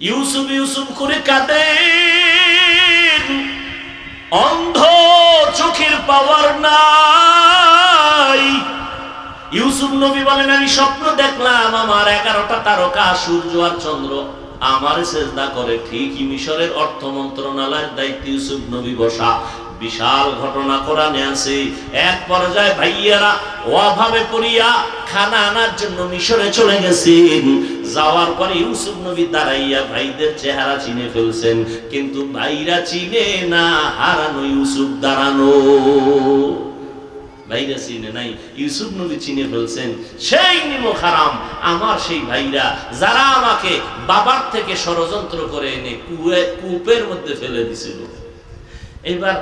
ইউসুফ ইউসুফ করে কাঁদেন। অন্ধ চোখের পাওয়ার নাই। ইউসুফ নবী বলেন, আমি স্বপ্ন দেখলাম, আমার এগারোটা তারকা, সূর্য আর চন্দ্র। আমার চেষ্টা করে ঠিকই মিশরের অর্থ মন্ত্রণালয়ের দায়িত্ব ইউসুফ নবী বসা। বিশাল ঘটনা কোরআনে আছে। এক পর্যায়ে ভাইয়ারা অভাবে পড়িয়া খানা আনার জন্য মিশরে চলে গেছেন। যাওয়ার পরে ইউসুফ নবী দাঁড়াইয়া ভাইদের চেহারা চিনে ফেলছেন। কিন্তু ভাইরা চিনে না, হারানো ইউসুফ দাঁড়ানো। ভাইরা চিনে নাই, ইউসুফ নবী চিনে ফেলছেন। সেই নিমো খারাম আমার সেই ভাইরা, যারা আমাকে বাবার থেকে ষড়যন্ত্র করে এনে কুয়ে কূপের মধ্যে ফেলে দিছিল। এবার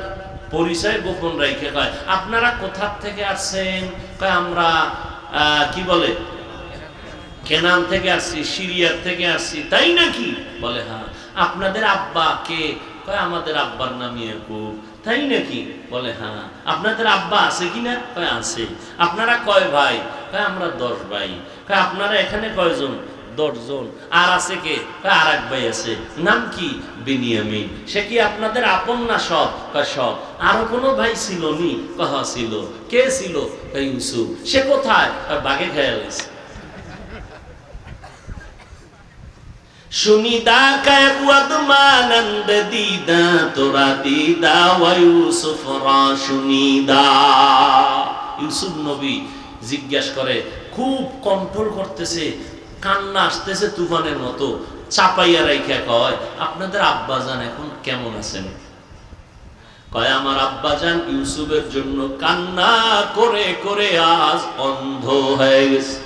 পরিচয় গোপন রাইখে কয়, আপনারা কোথা থেকে আসছেন? কয়, আমরা কি বলে? কেনান থেকে আসছি, সিরিয়ার থেকে আসছি, তাই নাকি? বলে হ্যাঁ আপনাদের আব্বা কে? কয়, আমাদের আব্বার নাম ইয়াকুব, তাই নাকি? বলে হ্যাঁ আপনাদের আব্বা আছে কি না? কয়, আছে। আপনারা কয় ভাই? কয়, আমরা দশ ভাই। কয়, আপনারা এখানে কয়জন? দশজন। আর আছে কে? আর এক ভাই আছে। নাম কি? বিনিয়ামিন। সে কি আপনাদের আপন না সব সব আরও কোনো ভাই ছিল নি? কহ ছিল। কে ছিল? ইউসুফ। সে কোথায়? বাগে খেয়াল মানন্দ দিদা, তোরা দিদা ওয়ায়ুসুফ রা শুনিদা ইউসুফ নবী জিজ্ঞাসা করে, খুব কন্ট্রোল করতেছে। কান্না আসতেছে তুফানের মতো, চাপাইয়া রাইখা কয়, আপনাদের আব্বাজান এখন কেমন আছেন? কয়, আমার আব্বাজান ইউসুফের জন্য কান্না করে করে আজ অন্ধ হয়ে গেছে।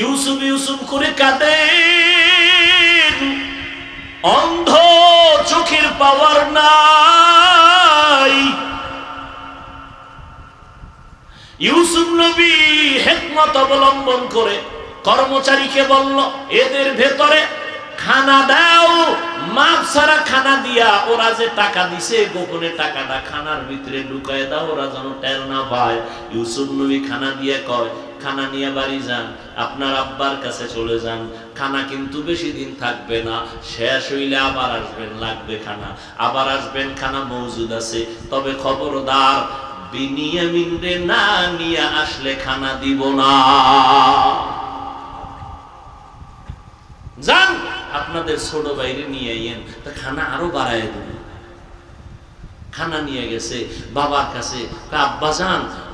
ইউসুফ ইউসুফ করে কাঁদে অন্ধ চোখের পাওয়ার নাই। ইউসুফ নবী হেকমত অবলম্বন করে কর্মচারীকে বলল, এদের ভেতরে খানা দাও, মাপ ছাড়া খানা দিয়া, ওরা যে টাকা দিছে, গোপনে টাকাটা খানার ভিতরে ঢুকায় দাও, ওরা যেন টের না পায়। ইউসুফ নবী খানা দিয়ে কয়, খানা নিয়ে বাড়ি যান, আপনার আব্বার কাছে চলে যান। খানা কিন্তু বেশি দিন থাকবে না, শেষ হইলে আবার আসবেন, লাগবে খানা। আবার আসবেন, খানা মজুদ আছে। তবে খবরদার বিনিয়ামিন না নিয়ে আসলে খানা দিব না। যান, আপনাদের ছোট বাইরে নিয়ে আইয়েন, তা খানা আরও বাড়ায় দেবেন খানা নিয়ে গেছে, বাবার কাছে আব্বা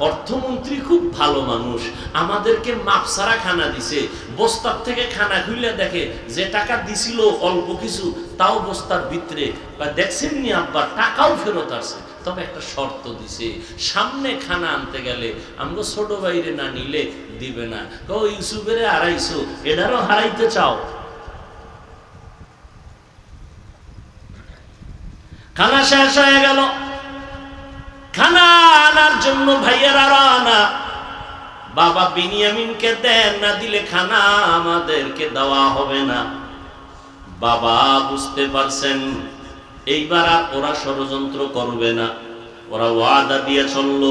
অর্থমন্ত্রী খুব ভালো মানুষ, আমাদেরকে মাপসারা খানা দিছে, বস্তার থেকে খানা খুলে দেখে যে টাকা দিছিল অল্প কিছু, তাও বস্তার ভিতরে। বা দেখছেন নি আব্বা, টাকাও ফেরত আসে। তবে একটা শর্ত দিছে, সামনে খানা আনতে গেলে আমগো ছোট বাইরে না নিলে দিবে না। ও ইউসুফের হারাইছো এটারও হারাইতে চাও? খানা শেষ হয়ে গেল। খানা আনার জন্য ভাইয়ের আনা বাবা বিনিয়ামিনকে দেন না দিলে খানা আমাদেরকে দেওয়া হবে না। বাবা বুঝতে পারছেন এইবার আর ওরা ষড়যন্ত্র করবে না। ওরা ওয়াদা দিয়ে চলল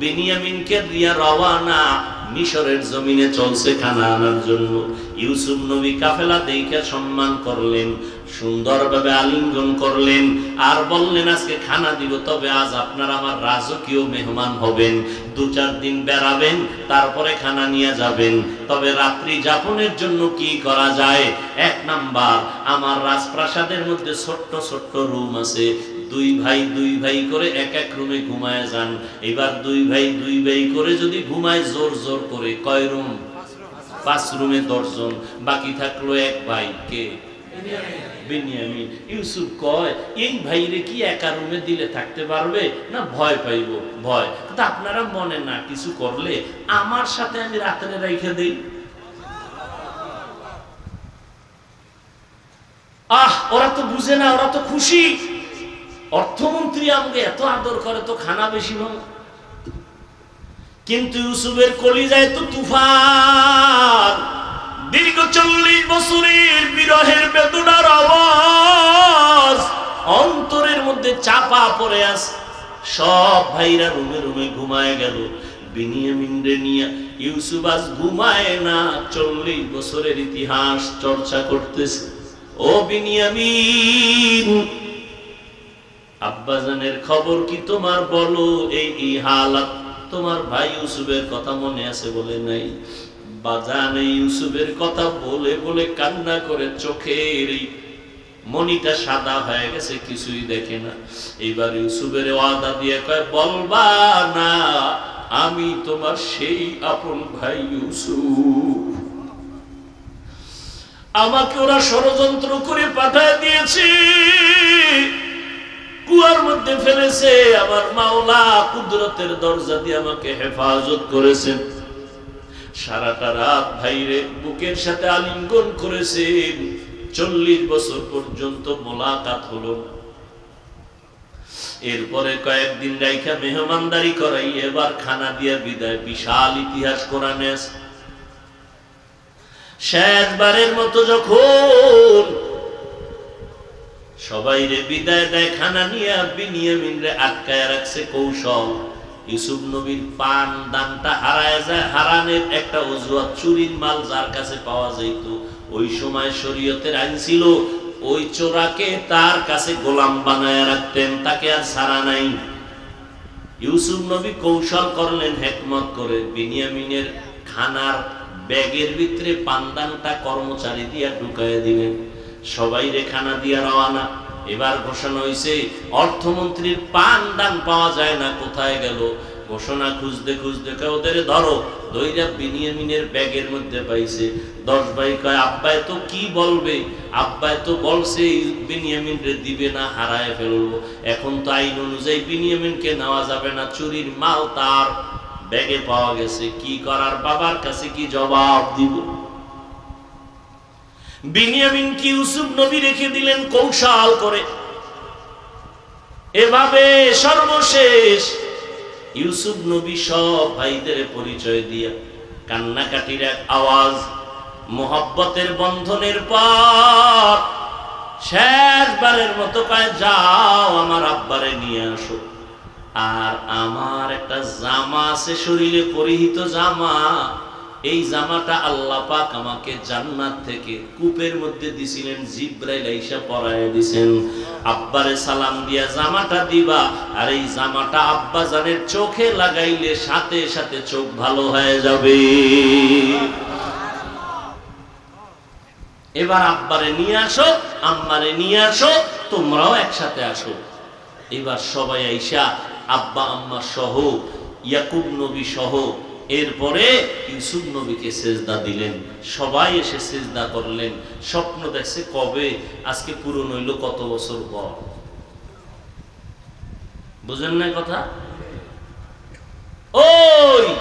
বেনিয়ামিনকে দিয়া রওয়ানা মিশরের জমিনে চলছে খানা আনার জন্য। ইউসুফ নবী কাফেলা দেখে সম্মান করলেন, সুন্দরভাবে আলিঙ্গন করলেন, আর বললেন, আজকে খানা দিব, তবে আজ আপনার আমার রাজকীয় মেহমান হবেন। দু চার দিন বেড়াবেন, তারপরে খানা নিয়ে যাবেন। তবে রাত্রি যাপনের জন্য কি করা যায়? এক নাম্বার, আমার রাজপ্রাসাদের মধ্যে ছোট্ট ছোট্ট রুম আছে। দুই ভাই দুই ভাই করে এক এক রুমে ঘুমায় যান। এবার দুই ভাই দুই ভাই করে যদি ঘুমায়, জোর জোর করে। কয় রুম? পাঁচ রুমে দশজন। বাকি থাকল এক ভাই। কে? আপনারা মনে না, কিছু করলে আমার সাথে আমি রাত্রে রেখে দেই। আহ, ওরা তো বুঝে না, ওরা তো খুশি। অর্থমন্ত্রী আমাকে এত আদর করে, তো খানা বেশি ভালো। কিন্তু ইউসুফের কলিজায় তো তুফান। দীর্ঘ চল্লিশ বছরের বিরহের বেদনার আওয়াজ। অন্তরের মধ্যে চাপা পড়ে আছে সব ভাইরা রুমে রুমে ঘুমায় গেল। ইতিহাস চর্চা করতেছে। ও বিনিয়ামিন আব্বাজানের খবর কি তোমার? বলো, এই হালাত। তোমার ভাই ইউসুফের কথা মনে আছে বলে নাই। বাজান ইউসুফের কথা বলে বলে কান্না করে চোখের এই মনিটা সাদা হয়ে গেছে, কিছুই দেখে না। এইবার ইউসুফের ওয়াদা দিয়ে কয়, বলবা না, আমি তোমার সেই আপন ভাই ইউসুফ। আমাকে ওরা ষড়যন্ত্র করে পাঠায় দিয়েছে। কুয়ার মধ্যে ফেলেছে, আমার মাওলা কুদরতের দরজা দিয়ে আমাকে হেফাজত করেছেন সারাটা রাত ভাইরে বুকের সাথে আলিঙ্গন করেছেন চল্লিশ বছর পর্যন্ত মোলাকাত হলো। এরপরে কয়েকদিন রাইখা মেহমানদারি করাই, এবার খানা দিয়া বিদায়, বিশাল ইতিহাস কোরআনে আছে। শেষবারের মতো যখন সবাই রে বিদায় দেয়, খানা নিয়ে বিনিয়ামিন রে আটকায় রাখছে কৌশল। ইউসুফ নবীর পান দানটা হারায় যায়, হারানের একটা অজুহাত চুরির মাল যার কাছে পাওয়া যাইত। ওই সময় শরীয়তের আইন ছিল, ওই চোরাকে তার কাছে গোলাম বানায় রাখতেন, তাকে আর সারা নাই। ইউসুফ নবী কৌশল করলেন, হেকমত করে বিনিয়ামিনের খানার ব্যাগের ভিতরে পান্দানটা কর্মচারী দিয়া ঢুকায় দিলেন। সবাই রে খানা দিয়া রওয়ানা এবার ঘোষণা হয়েছে অর্থমন্ত্রীর পান দান পাওয়া যায় না, কোথায় গেল? ঘোষণা খুঁজতে খুঁজতে ওদের ধরো দইরা বিনিয়ামিনের ব্যাগের মধ্যে পাইছে। দশ ভাই কয়, আব্বাই তো কি বলবে? আব্বাই তো বলছে বিনিয়ামিন দিবে না, হারায় ফেলব। এখন তো আইন অনুযায়ী বিনিয়ামিনকে নেওয়া যাবে না, চুরির মাল তার ব্যাগে পাওয়া গেছে। কি করার, বাবার কাছে কি জবাব দিব? বিনিয়ামিন কি ইউসুফ নবী রেখে দিলেন, কৌশল করে। এভাবে সর্বশেষ ইউসুফ নবী সব ভাইদের পরিচয় দিয়া কান্নাকাটির এক আওয়াজ, মোহব্বতের বন্ধনের পর শেষবারের মতো পায় যাও আমার আব্বারে নিয়ে আসো। আর আমার একটা জামা আছে, শরীরে পরিহিত জামা। এই জামাটা আল্লাহ পাক আমাকে জান্নাত থেকে কূপের মধ্যে দিছিলেন, জিব্রাইল আইসা পরায় দিছেন। আব্বারে সালাম দিয়া জামাটা দিবা, আর এই জামাটা আব্বা জানের চোখে লাগাইলে সাথে সাথে চোখ ভালো হয়ে যাবে। এবার আব্বারে নিয়ে আসো, আম্মারে নিয়ে আসো, তোমরাও একসাথে আসো। এবার সবাই আইসা আব্বা, আম্মা সহ, ইয়াকুব নবী সহ এরপরে ইউসুফ নবীকে সেজদা দিলেন। সবাই এসে সেজদা করলেন। স্বপ্ন দেখছে কবে? আজকে পূরণ হইল কত বছর পর? বুঝেন না কথা? ওই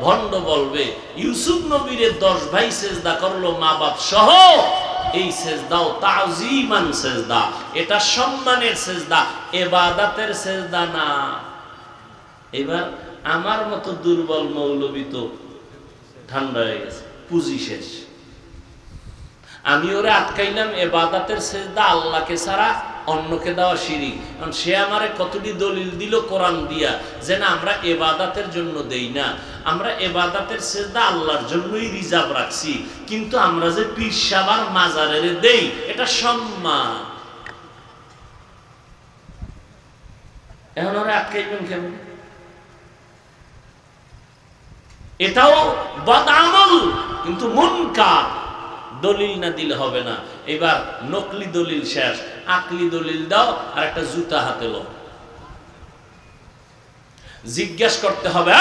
ভণ্ড বলবে, ইউসুফ নবীর দশ ভাই সেজদা করল, মা বাপ সহ, এই সেজদাও তাজিমান সেজদা। এটা সম্মানের সেজদা, এবাদাতের সেজদা না। এবার আমার মতো দুর্বল মৌলবী তো ঠান্ডা হয়ে গেছে, পুঁজি শেষ। আমি ওরে আটকাইলাম এবাদাতের সেজদা আল্লাহকে ছাড়া অন্যকে দেওয়া শিরিক। কারণ সে আমারে কতটি দলিল দিল কোরআন দিয়া যে না আমরা এবাদাতের জন্য দেই না। আমরা এবাদাতের সেজদা আল্লাহর জন্যই রিজার্ভ রাখছি। কিন্তু আমরা যে পীর সাবার মাজারের দেই, এটা সম্মান। এখন ওরা আটকাইবেন কেমন? এটাও বদামল কিন্তু মুনকার। দলিল না দিলে হবে না। এবার নকলি দলিল শেষ। আকলি দলিল দাও, আর একটা জুতা হাতে লো জিজ্ঞেস করতে হবে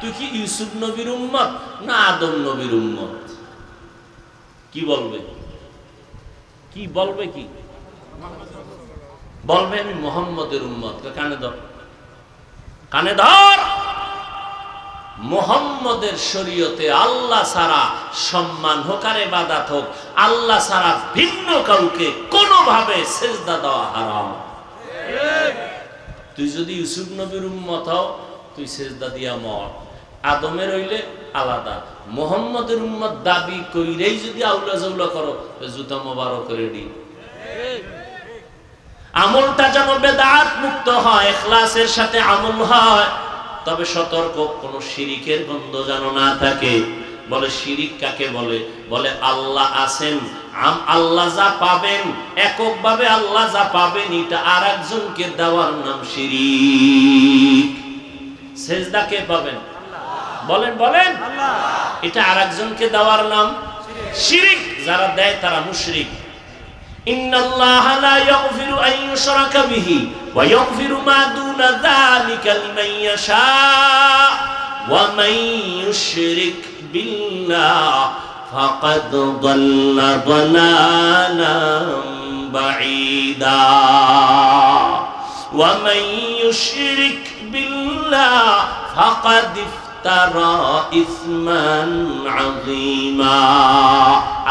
তুই কি ইউসুফ নবীর উম্মত না আদম নবীর উম্মত? কি বলবে? কি বলবে কি? বলবে আমি মোহাম্মদের উম্মত। কানে ধর। কানে ধর। মোহাম্মদের শরীয়তে আল্লাহ সারা সম্মান হোক আর এবাদাত হোক, আল্লাহ সারা ভিন্ন কাউকে কোনোভাবে সেজদা দেওয়া হারাম। তুই যদি ইউসুফ নবীর উম্মত হও, তুই সেজদা দিয়া মর। আদমের হইলে আলাদা। মোহাম্মদের উম্মত দাবি কইরেই যদি আউলা জাউলা করো জুতা মোবারক রেডি। আমলটা যেন বেদাত মুক্ত হয়, এখলাসের সাথে আমল হয়। তবে সতর্ক কোনো শিরিকের গন্ধ যেন না থাকে। বলে শিরিক কাকে বলে? বলে আল্লাহ আছেন আম আল্লাহ যা পাবেন এককভাবে আল্লাহ যা পাবেন এটা আর একজনকে দেওয়ার নাম শিরিক। সেজদা কে পাবেন। বলেন বলেন। এটা আর একজনকে দেওয়ার নাম শিরিক। যারা দেয় তারা মুশরিক। ইন্নাল্লাহা লা ইয়াগফিরু আন ইউশরাকা বিহি ওয়া ইয়াগফিরু মা দুনা যালিকা লিমান ইয়াশা ওয়া মান ইউশরিক বিল্লাহ ফাকাদ দাল্লা দালালাম বাঈদা ওয়া মান ইউশরিক বিল্লাহ ইফতারা ইসমান আযীমা।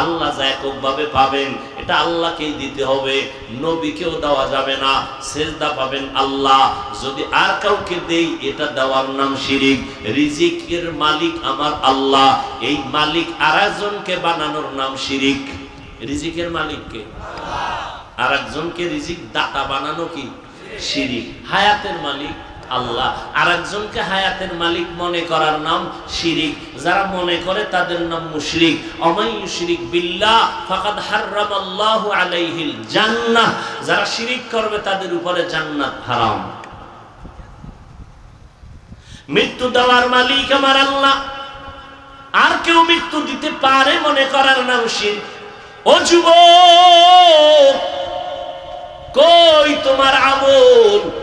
আল্লাহ যা এককভাবে পাবেন, এটা আল্লাহকেই দিতে হবে, নবীকেও দেওয়া যাবে না, সেজদা পাবেন আল্লাহ। যদি আর কাউকে দেই, এটা দেওয়ার নাম শিরিক। রিজিকের মালিক আমার আল্লাহ। এই মালিক আর একজনকে বানানোর নাম শিরিক। রিজিকের মালিককে আর একজনকে রিজিক দাতা বানানো কি? শিরিক। হায়াতের মালিক। আল্লাহ। আর একজনকে হায়াতের মালিক মনে করার নাম শিরিক। যারা মনে করে তাদের নাম মুশরিক। আলাইহিল জান্নাহ। যারা শিরিক করবে তাদের উপরে জান্নাত হারাম। মৃত্যু দেওয়ার মালিক আমার আল্লাহ। আর কেউ মৃত্যু দিতে পারে মনে করার নাম শিরিক। ও যুবক, কই তোমার আমল?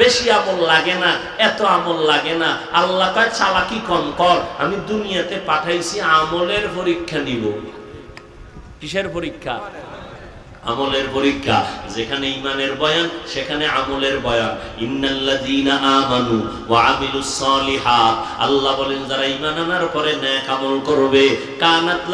বেশি আমল লাগে না, এত আমল লাগে না। আল্লাহ কয়, চালাকি কম কর, আমি দুনিয়াতে পাঠাইছি, আমলের পরীক্ষা নিব। কিসের পরীক্ষা? আমলের পরীক্ষা। যেখানে ইমানের বয়ান, সেখানে আমলের বয়ান। আমানু আল্লাহ বলেন, যারা ঈমান আনার পরে নেক আমল করবে, কানাত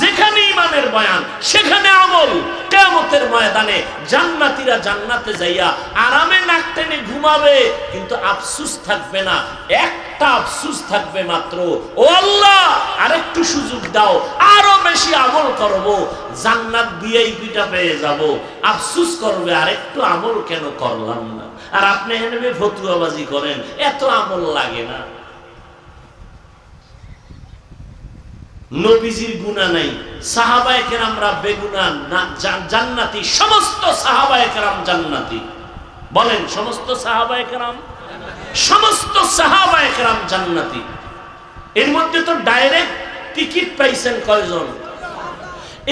যেখানে ইমানের বয়ান, সেখানে আমল। কিয়ামতের ময়দানে জান্নাতীরা জান্নাতে যাইয়া আরামে নাক টেনে ঘুমাবে, কিন্তু আফসোস থাকবে না। একটা আফসোস থাকবে মাত্র। ও আল্লাহ, আরেকটু সুযোগ দাও, আরও বেশি আমল করব। জান্নাত ভিআইপিটা পেয়ে যাব। আফসুস করবে, আরেকটু আমল কেন করলাম না? আর আপনি হেনবে ফতুয়াবাজি করেন, এত আমল লাগে না। নবীজির গুণা নাই। সাহাবায়ে কেরামরা বেগুনা জান্নাতি, সমস্ত সাহাবায়ে কেরাম জান্নাতি। বলেন, সমস্ত সাহাবায়ে কেরাম? সমস্ত সাহাবায়ে কেরাম জান্নাতি। এর মধ্যে তো ডাইরেক্ট টিকিট পাইছেন কয়জন?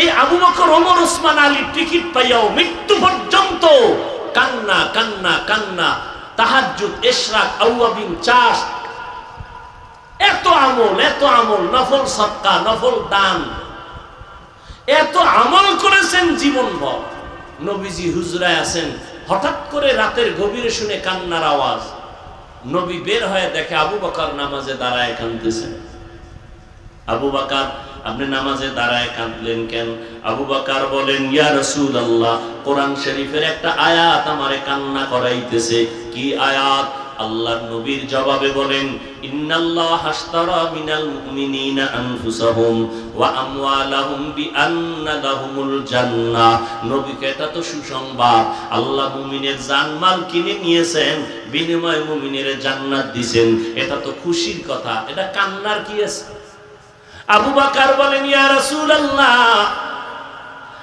এই Abu Bakr, Omar, Osman, Ali ticket পাইয়াও মৃত্যু পর্যন্ত কান্না কান্না কান্না। তাহাজ্জুদ ইশরাক আউয়াবিন চাষ এত আমল এত আমল, নফল সৎকা নফল দান। এত আমল করেছেন জীবন জীবনভর। নবীজি হুজরায় আছেন, হঠাৎ করে রাতের গভীরে শুনে কান্নার আওয়াজ। নবী বের হয়ে দেখে আবু বকর নামাজে দাঁড়ায় কাঁদতেছেন। আবু বাকার, আপনি নামাজে দাঁড়ায় কাঁদলেন কেন? আবু বাকার বলেন, ইয়া রসুল আল্লাহ কোরআন শরীফের একটা আয়াত আমারে কান্না করাইতেছে। কি আয়াত? আল্লাহ নবীর জবাবে বলেন নিয়েছেন, বিনিময়ে দিবেন এটা তো খুশির কথা, এটা কান্নার কি আছে? আবু বাকার বলেন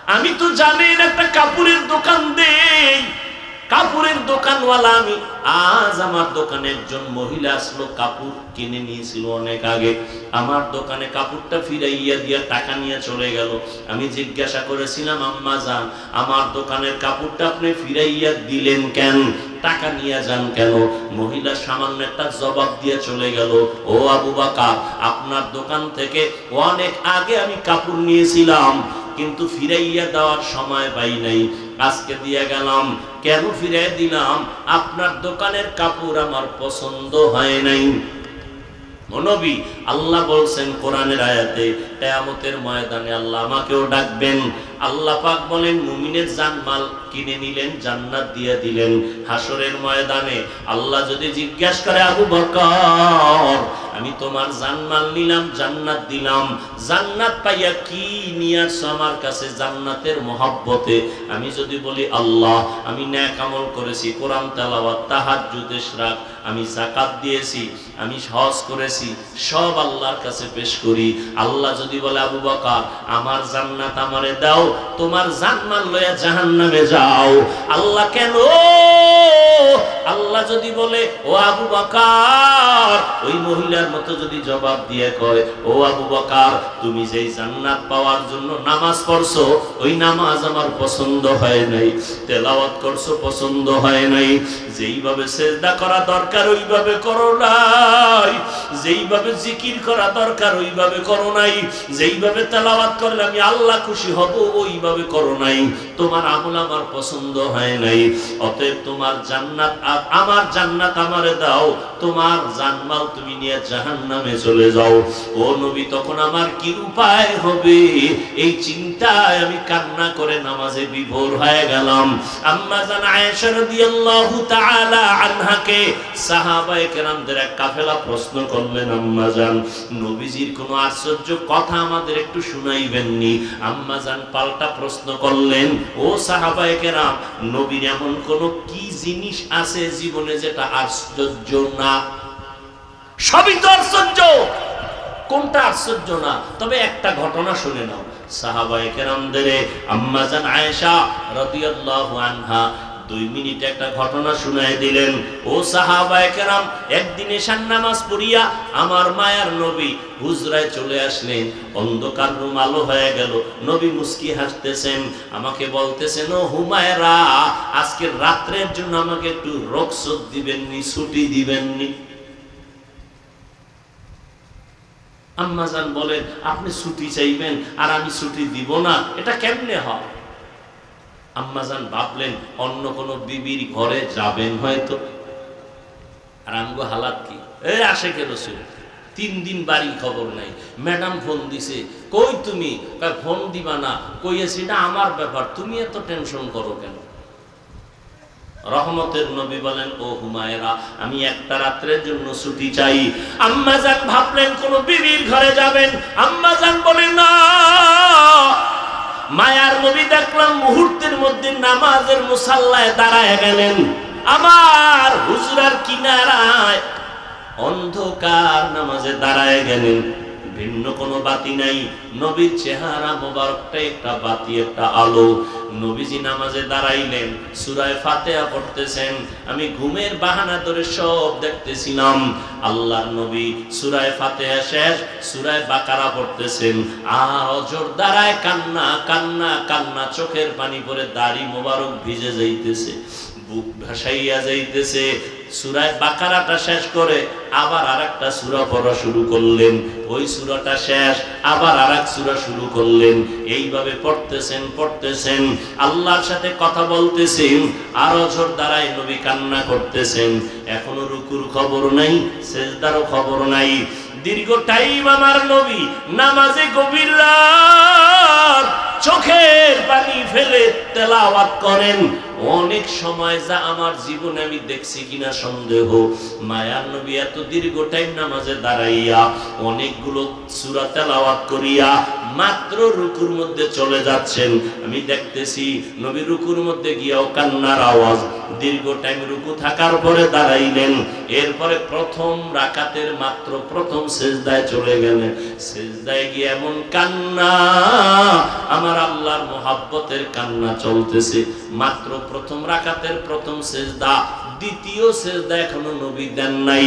আমি তো জানি না একটা কাপড়ের দোকান দেই। কাপড়ের দোকানওয়ালা আমি। আজ আমার দোকানে একজন মহিলা আসলো, কাপড় কিনে নিয়েছিল অনেক আগে। আমার দোকানে কাপড়টা ফিরাইয়া দিয়া টাকা নিয়ে চলে গেল। আমি জিজ্ঞাসা করেছিলাম, আম্মা যান, আমার দোকানের কাপড়টা আপনি ফিরাইয়া দিলেন কেন? টাকা নিয়ে যান কেন? মহিলা সামান্য একটা জবাব দিয়ে চলে গেল, ও আবু বাকা আপনার দোকান থেকে অনেক আগে আমি কাপড় নিয়েছিলাম, কিন্তু ফিরাইয়া দেওয়ার সময় পাই নাই। আজকে দিয়ে গেলাম, কেন ফিরে দিলাম? আপনার দোকানের কাপড় আমার পছন্দ হয় নাই। নবী আল্লাহ বলছেন কোরআনের আয়াতে, কেয়ামতের ময়দানে আল্লাহ আমাকেও ডাকবেন। আল্লাহ পাক বলেন, মুমিনের কিনে নিলেন, জান্নাত দিয়ে দিলেন। হাসরের ময়দানে আল্লাহ যদি জিজ্ঞাসা করে, আবু বকর আমি তোমার জানমাল নিলাম, জান্নাত দিলাম। জান্নাত পাইয়া কি নিয়ে আসছো আমার কাছে? জান্নাতের মহাব্বতে। আমি যদি বলি, আল্লাহ, আমি ন্যাক আমল করেছি, কোরআন, তেলাওয়াত, তাহাজ্জুদ, ইশরাক, আমি জাকাত দিয়েছি, আমি সহজ করেছি, সব আল্লাহর কাছে পেশ করি। আল্লাহ যদি বলে, আবু বকর, আমার জান্নাত আমারে দাও, তোমার জানমাল লয়া জাহান্নামে যাও। আল্লাহ কেন? আল্লাহ যদি বলে, ও আবু বকর, ওই মহিলার মতো যদি জবাব দিয়ে কয়, ও আবু বকর, তুমি যেই জান্নাত পাওয়ার জন্য নামাজ পড়ছো, ওই নামাজ আমার পছন্দ হয় নাই, তেলাওয়াত করছ পছন্দ হয় নাই, যেইভাবে সেজদা করা দরকার ওইভাবে করো নাই, যেইভাবে জিকির করা দরকার ওইভাবে করো নাই, যেইভাবে তেলাওয়াত করলে আমি আল্লাহ খুশি হব, ওইভাবে করো নাই, তোমার আমল আমার পছন্দ হয় নাই, অতএব তোমার জান্নাত আমার জান্নাত আমারে দাও, তোমার জানমাল তুমি নিয়ে জাহান্নামে চলে যাও। ও নবী, তখন আমার কি উপায় হবে? এই চিন্তায় আমি কান্না করে নামাজে বিভোর হয়ে গেলাম। আম্মা জান আয়েশা রাদিয়াল্লাহু তাআলা আনহাকে সাহাবায়ে কেরামদের এক কাফেলা প্রশ্ন করলেন, আম্মা জান, নবীজির কোনো আশ্চর্য কথা আমাদের একটু শুনাইবেননি? আম্মা জান পাল্টা প্রশ্ন করলেন, ও সাহাবায়ে কেরাম, নবীর এমন কোন কি জিনিস আছে জীবনে যেটা আশ্চর্য না, সবই তো আশ্চর্য। কোনটা আশ্চর্য না? তবে একটা ঘটনা শুনে নাও। সাহাবায়ে কেরামদের আম্মাজান আয়েশা রাদিয়াল্লাহু আনহা দুই মিনিট একটা ঘটনা শুনাই দিলেন। ও সাহাবায়ে কেরাম, একদিন এশার নামাজ পড়িয়া আমার মায়ার নবী হুজরায় চলে আসলেন। অন্ধকার রুম আলো হয়ে গেল। নবী মুস্কি হাসতেছেন, আমাকে বলতেছেন, ও হুমায়রা আজকে রাত্রের জন্য আমাকে একটু রোকসত দিবেননি, ছুটি দিবেননি। আম্মাজান বলেন, আপনি ছুটি চাইবেন, আর আমি ছুটি দিব না, এটা কেমনে হয়? আম্মাজান ভাবলেন, অন্য কোনো বিবির ঘরে যাবেন হয়তো। আর আমগো হালাত কি? এ আসে কে রসুল, তিন দিন বাড়ি খবর নাই। ম্যাডাম ফোন দিছে, কই তুমি? ফোন দিবা না। কইয়েছি, এটা আমার ব্যাপার, তুমি এত টেনশন করো কেন? রহমতের নবী বলেন, ও হুমায়রা, আমি একটা রাত্রের জন্য ছুটি চাই। আম্মাজান ভাবলেন, কোন বিবির ঘরে যাবেন? আম্মাজান বলেন না। মায়ার নবী দেখলাম মুহূর্তের মধ্যে নামাজের মুসাল্লায় দাঁড়ায় গেলেন। আমার হুজরার কিনারায় অন্ধকার নামাজে দাঁড়ায় গেলেন। ভিন্ন কোনো বাতি নাই। নবীর চেহারা মোবারকটা একটা বাতি, একটা আলো। নবীজি নামাজে দাঁড়াইলেন, সুরায় ফাতেহা পড়তেছেন। আমি ঘুমের বাহানা ধরে সব দেখতেছিলাম। আল্লাহর নবী সুরায় ফাতেহা শেষ, সুরায় বাকারা পড়তেছেন। আর অজর দাঁড়ায় কান্না কান্না কান্না, চোখের পানি পরে দাড়ি মোবারক ভিজে যাইতেছে, বুক ভাসাইয়া যাইতেছে। সুরায় বাকারাটা শেষ করে আবার আরেকটা সূরা পড়া শুরু করলেন। ওই সূরাটা শেষ, আবার আরেক সূরা শুরু করলেন। এইভাবে পড়তেছেন পড়তেছেন। আল্লাহর সাথে কথা বলতেছেন, আর অঝর দ্বারাই নবী কান্না করতেছেন। এখনও রুকুর খবর নাই, সেজদারও খবর নাই। দীর্ঘ টাইম আমার নবী নামাজে গভীর রাত চোখের পানি ফেলে তেলাওয়াত করেন। অনেক সময় যা আমার জীবনে আমি দেখছি কিনা সন্দেহ। মায়ার নবী এত দীর্ঘ টাইম নামাজে দাঁড়াইয়া অনেকগুলো সূরা তেলাওয়াত করিয়া মাত্র রুকুর মধ্যে চলে যাচ্ছেন। আমি দেখতেছি নবী রুকুর মধ্যে গিয়াও কান্নার আওয়াজ। দীর্ঘ টাইম রুকু থাকার পরে দাঁড়াইলেন। এরপরে প্রথম রাকাতের মাত্র প্রথম সেজদায় চলে গেলেন। সেজদায় গিয়ে এমন কান্না, আমার আল্লাহর মোহাব্বতের কান্না চলতেছে। মাত্র প্রথম রাকাতের প্রথম সেজদা, দ্বিতীয় সেজদা এখনও নবী দেন নাই।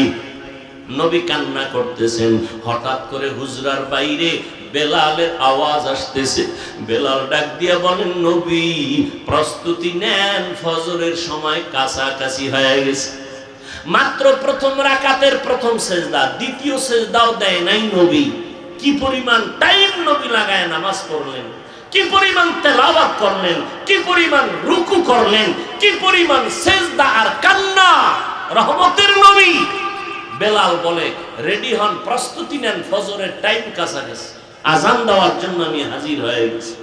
নবী কান্না করতেছেন, হঠাৎ করে হুজরার বাইরে বেলালের আওয়াজ আসতেছে। বেলাল ডাক দিয়া বলেন, নবী, প্রস্তুতি নেন, ফজরের সময় কাছাকাছি হয়ে গেছে। মাত্র প্রথম রাকাতের প্রথম সেজদা, দ্বিতীয় সেজদাও দেয় নাই নবী। কি পরিমাণ টাইম নবী লাগায় নামাজ পড়লেন? কি পরিমাণ তেলাওয়াত করলেন? কি পরিমাণ রুকু করলেন? কি পরিমাণ সেজদা আর কান্না? রহমতের নবী বেলাল বলে, রেডি হন, প্রস্তুতি নেন, ফজরের টাইম কাছাকাছি। আজান দেওয়ার জন্য আমি হাজির হয়ে গেছি।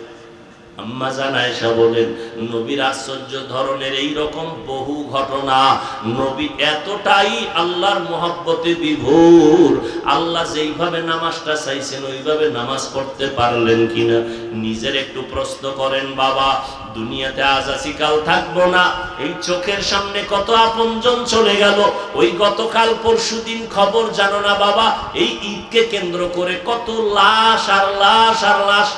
নিজের একটু প্রশ্ন করেন, বাবা, দুনিয়াতে আজ আছি, কাল থাকব না। এই চোখের সামনে কত আপনজন চলে গেল। ওই গতকাল পরশু দিন খবর জানো না, বাবা, এই ঈদকে কেন্দ্র করে কত লাশ আর লাশ আর লাশ।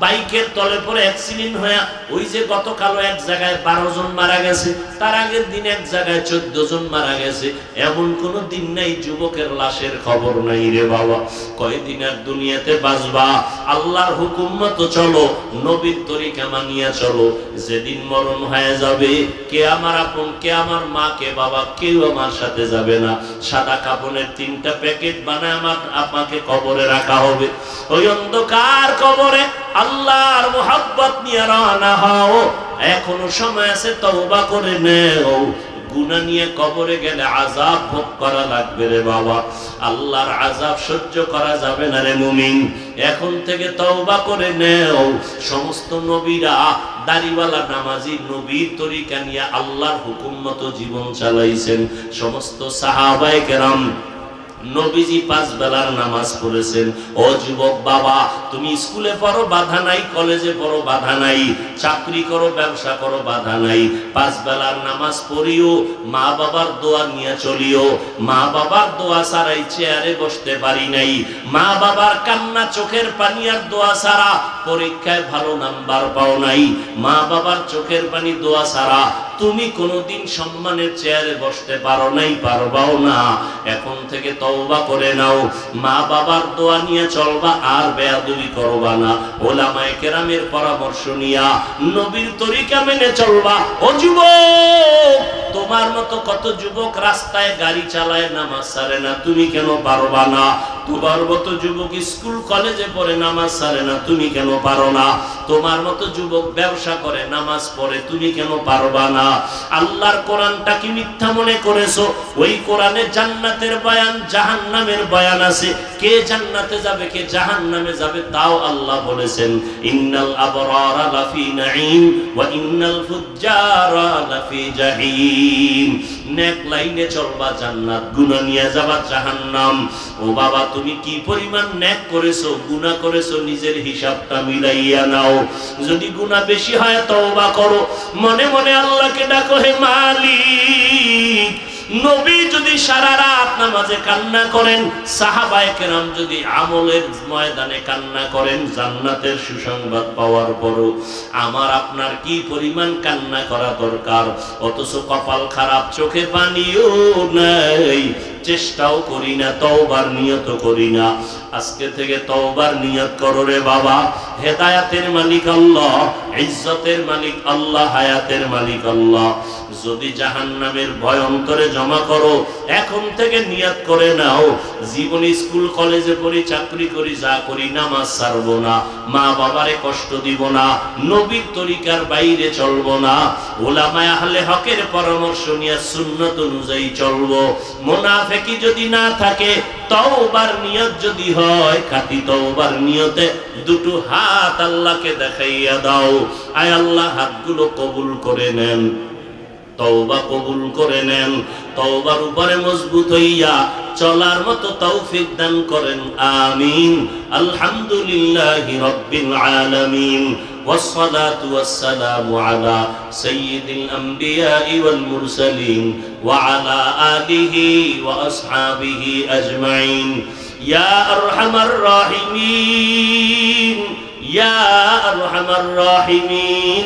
বাইকের তলে পরে অ্যাক্সিডেন্ট হয়ে ওই যে গতকালও এক জায়গায় বারো জন মারা গেছে, তার আগের দিন এক জায়গায় চোদ্দ জন মারা গেছে। এমন কোন দিন নাই, যুবকের লাশের খবর নাই রে বাবা। কয়দিন আর দুনিয়াতে বাঁচবা? আল্লাহর হুকুম মতো চলো, নবীর তরিকা মানিয়া চলো। যেদিন মরণ হয়ে যাবে, কে আমার আপন, কে আমার মা, কে বাবা, কেউ আমার সাথে যাবে না। সাদা কাপনের তিনটা প্যাকেট বানায় আমার আপনাকে কবরে রাখা হবে। ওই অন্ধকার কবরে আল্লাহর মোহাব্বত নিয়ে রওনা হও। এখনও সময় আছে, তওবা করে নেও। গুনাহ নিয়ে কবরে গেলে আযাব ভোগ করা লাগবে রে বাবা। আল্লাহর আযাব সহ্য করা যাবে না রে মুমিন। এখন থেকে তওবা করে নেও। সমস্ত নবীরা, দাড়িওয়ালা নামাজি নবীর তরিকা নিয়ে আল্লাহর হুকুম মতো জীবন চালাইছেন। সমস্ত সাহাবায়ে কেরাম নবীজি পাঁচ বেলার নামাজ পড়েছেন। ও যুবক বাবা, তুমি স্কুলে পড়ো, বাধা নাই, কলেজে পড়ো, বাধা নাই। চাকরি করো, ব্যবসা করো, বাধা নাই। পাঁচ বেলার নামাজ পড়িও, মা বাবার দোয়া নিয়ে চলিও। মা বাবার দোয়া ছাড়াই চেয়ারে বসতে পারি নাই। মা বাবার কান্না চোখের পানি আর দোয়া ছাড়া পরীক্ষায় ভালো নাম্বার পাও নাই। মা বাবার চোখের পানি দোয়া ছাড়া তুমি কোনোদিন সম্মানের চেয়ারে বসতে পারো নাই, পারবাও না। এখন থেকে তওবা করে নাও। মা বাবার দোয়া নিয়ে চলবা, আর বেয়াদবি করবা না। ওলামায়ে কেরামের পরামর্শ নিয়া নবীর তরিকা মেনে চলবা। ও যুবক, তোমার মতো কত যুবক রাস্তায় গাড়ি চালায়, নামাজ সারে না, তুমি কেন পারবা না? তোমার মতো যুবক স্কুল, কলেজে পড়ে নামাজ সারে না, তুমি কেন পারো না? তোমার মতো যুবক ব্যবসা করে, নামাজ পড়ে, তুমি কেন পারবা না? আল্লাহর কোরআনটা কি মিথ্যা মনে করেছ? ওই কোরআনে জান্নাতের আছে। কে জান্নাতে যাবে, কে যাবে, তাও আল্লাহ বলেছেন, ইন্নাল আবরারা লাফি নাঈম ওয়া ইন্নাল ফুজ্জারা লাফি জাহিম। নেক লাইনে চলবা জান্নাত, গুনাহ নিয়ে যাবা জাহান্নাম। ও বাবা, তুমি কি পরিমাণ নেক করেছ, গুনাহ করেছ, নিজের হিসাবটা মিলাইয়া নাও। যদি গুনাহ বেশি হয়, তওবা করো। মনে মনে আল্লাহকে ডাকো হে মালিক। নবী যদি সারা রাত নামাজে কান্না করেন, সাহাবায়ে কেরাম যদি আমলের ময়দানে কান্না করেন, জান্নাতের সুসংবাদ পাওয়ার পরও আমার আপনার কি পরিমাণ কান্না করা দরকার? অথচ কপাল খারাপ, চোখে পানিও নাই, চেষ্টাও করি না, তওবার নিয়ত করি না। আজকে থেকে তওবার নিয়ত করো রে বাবা। হেদায়াতের মালিক আল্লাহ, ইজ্জতের মালিক আল্লাহ, হায়াতের মালিক আল্লাহ। যদি জাহান্নামের ভয় অন্তরে জমা করো, এখন থেকে নিয়াত করে নাও। জীবনে স্কুল, কলেজে পড়ি, চাকরি করি, যা করি, নামাজ ছাড়বো না। মা বাবারে কষ্ট দিব না, নবীর তরিকার বাইরে চলবো না। ওলামায় আহলে হকের পরামর্শ নিয়ে সুন্নত অনুযায়ী চলবো। মোনাফেকি যদি না থাকে, তওবার নিয়ত যদি হয়, খাঁটি তওবার নিয়তে দুটো হাত আল্লাহকে দেখাইয়া দাও। আয় আল্লাহ, হাতগুলো কবুল করে নেন। তওবা কবুল করে নেন তওবার উপরে মজবুত হইয়া চলার মতো তৌফিক দান করেন আমিন আলহামদুলিল্লাহি রাব্বিল আলামিন والصلاة والسلام على سيد الأنبياء والمرسلين وعلى آله وأصحابه أجمعين يا أرحم الراحمين يا أرحم الراحمين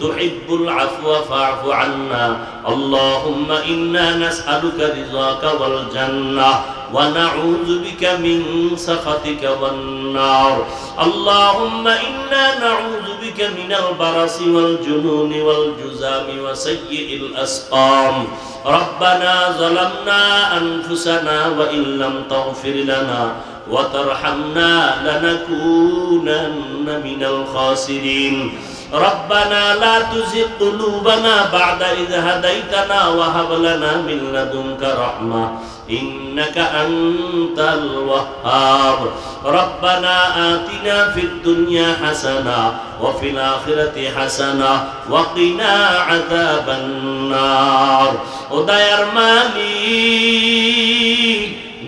تحب العفو فاعف عنا اللهم إنا نسألك رضاك والجنة ونعوذ بك من سخطك والنار اللهم إنا نعوذ بك بك من البرص والجنون والجزام وسيء الأسقام ربنا ظلمنا أنفسنا وإن لم تغفر لنا وترحمنا لنكونن من الخاسرين ربنا لا تزغ قلوبنا بعد إذ هديتنا وهب لنا من لدنك رحمة إنك أنت الوهاب ربنا آتنا في الدنيا حسنة وفي الآخرة حسنة وقنا عذاب النار ودير মালিক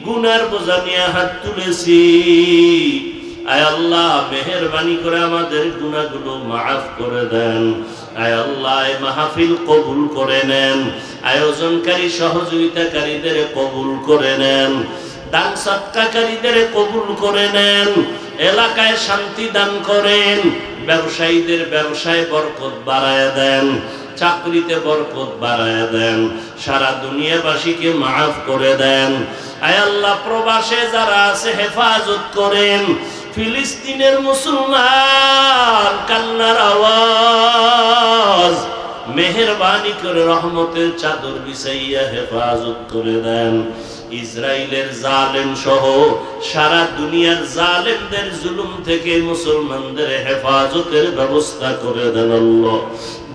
গুনার বোঝা নিয়ে হাত তুলেছি আয় আল্লাহ, মেহরবানি করে আমাদের গুনাহগুলো মাফ করে দেন। আয় আল্লাহ মাহফিল কবুল করে নেন। আয়োজনকারী সহযোগিতাকারীদের কবুল করে নেন। দান সৎকারীদের কবুল করে নেন। এলাকায় শান্তি দান করেন। ব্যবসায়ীদের ব্যবসায় বরকত বাড়ায় দেন। চাকরিতে বরকত বাড়ায় দেন। সারা দুনিয়াবাসীকে মাফ করে দেন। আয় আল্লাহ, প্রবাসে যারা আছে হেফাজত করেন। ফিলিস্তিনের মুসলমান, কান্নার আওয়াজ, মেহরবানি করে রহমতের চাদর বিছাইয়া হেফাজত করে দেন। ইসরায়েলের জালেম সহ সারা দুনিয়ার জালেমদের জুলুম থেকে মুসলমানদের হেফাজতের ব্যবস্থা করে দেন আল্লাহ।